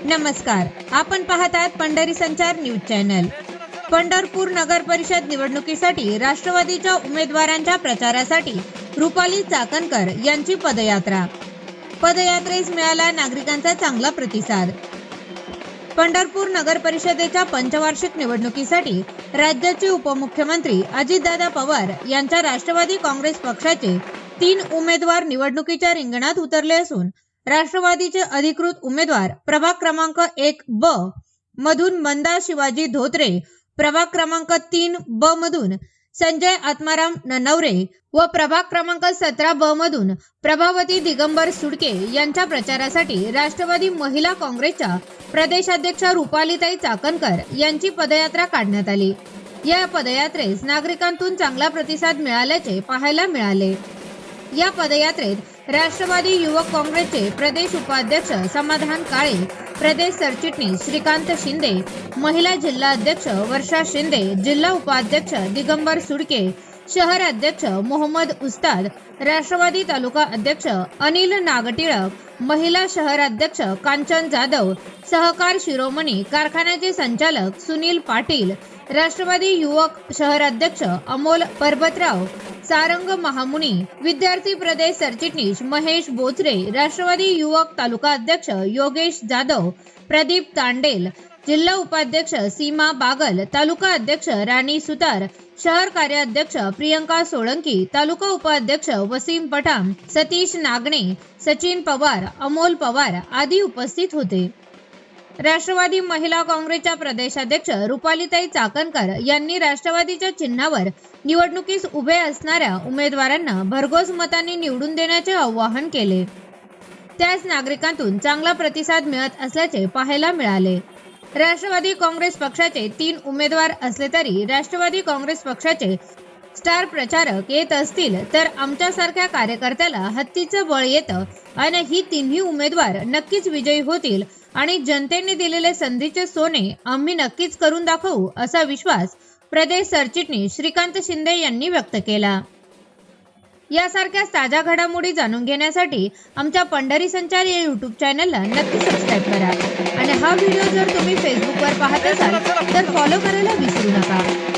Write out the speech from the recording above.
नमस्कार. आपण पाहतात पंढरी संचार न्यूज चॅनल. पंढरपूर नगर परिषद निवडणुकीसाठी राष्ट्रवादीच्या उमेदवारांच्या प्रचारासाठी रुपाली चाकणकर यांची पदयात्रा. पदयात्रेस मिळाला नागरिकांचा चांगला प्रतिसाद. पंढरपूर नगर परिषदेच्या पंचवार्षिक निवडणुकीसाठी राज्याचे उपमुख्यमंत्री अजितदादा पवार यांच्या राष्ट्रवादी काँग्रेस पक्षाचे तीन उमेदवार निवडणुकीच्या रिंगणात उतरले असून राष्ट्रवादीचे अधिकृत उमेदवार प्रभाग क्रमांक एक ब मधून मंदा शिवाजी धोत्रे प्रभाग क्रमांक तीन ब मधून संजय आत्माराम ननवरे व प्रभाग क्रमांक सतरा ब मधून प्रभावती दिगंबर सुडके यांच्या प्रचारासाठी राष्ट्रवादी महिला काँग्रेसच्या प्रदेशाध्यक्षा रुपालीताई चाकणकर यांची पदयात्रा काढण्यात आली. या पदयात्रेस नागरिकांतून चांगला प्रतिसाद मिळाल्याचे पाहायला मिळाले. या पदयात्रेत राष्ट्रवादी युवक काँग्रेसचे प्रदेश उपाध्यक्ष समाधान काळे प्रदेश सरचिटणीस श्रीकांत शिंदे महिला जिल्हा अध्यक्ष वर्षा शिंदे जिल्हा उपाध्यक्ष दिगंबर सुडके शहर अध्यक्ष मोहम्मद उस्ताद राष्ट्रवादी तालुका अध्यक्ष अनिल नागटिळक महिला शहर अध्यक्ष कांचन जाधव सहकार शिरोमणी कारखान्याचे संचालक सुनील पाटील राष्ट्रवादी युवक शहर अध्यक्ष अमोल परबतराव सारंग महामुनी विद्यार्थी प्रदेश सरचिटणीस महेश बोचरे राष्ट्रवादी युवक तालुका अध्यक्ष योगेश जाधव प्रदीप तांडेल जिल्हा उपाध्यक्ष सीमा बागल तालुका अध्यक्ष राणी सुतार शहर कार्याध्यक्ष प्रियंका सोळंकी तालुका उपाध्यक्ष वसीम पठाम सतीश नागणे सचिन पवार अमोल पवार आदी उपस्थित होते. राष्ट्रवादी महिला काँग्रेसच्या प्रदेशाध्यक्ष रुपालीताई चाकणकर यांनी राष्ट्रवादीच्या चिन्हावर निवडणुकीस उभे असणाऱ्या उमेदवारांना भरघोस मतांनी निवडून देण्याचे आवाहन केले. त्यास नागरिकांतून चांगला प्रतिसाद मिळत असल्याचे पाहायला मिळाले. राष्ट्रवादी काँग्रेस पक्षाचे तीन उमेदवार असले तरी राष्ट्रवादी काँग्रेस पक्षाचे स्टार प्रचारक येत असतील तर आमच्यासारख्या कार्यकर्त्याला हत्तीचं बळ येतं आणि ही तिन्ही उमेदवार नक्कीच विजयी होतील आणि जनतेने दिलेले संधीचे सोने आम्ही नक्कीच करून दाखवू असा विश्वास प्रदेश सरचिटणीस श्रीकांत शिंदे यांनी व्यक्त केला. यासारख्या ताज्या घडामोडी जाणून घेण्यासाठी आमच्या पंढरी संचार या युट्यूब चॅनलला नक्की सबस्क्राईब करा. आणि हा व्हिडिओ जर तुम्ही फेसबुकवर पाहत असाल तर फॉलो करायला विसरू नका.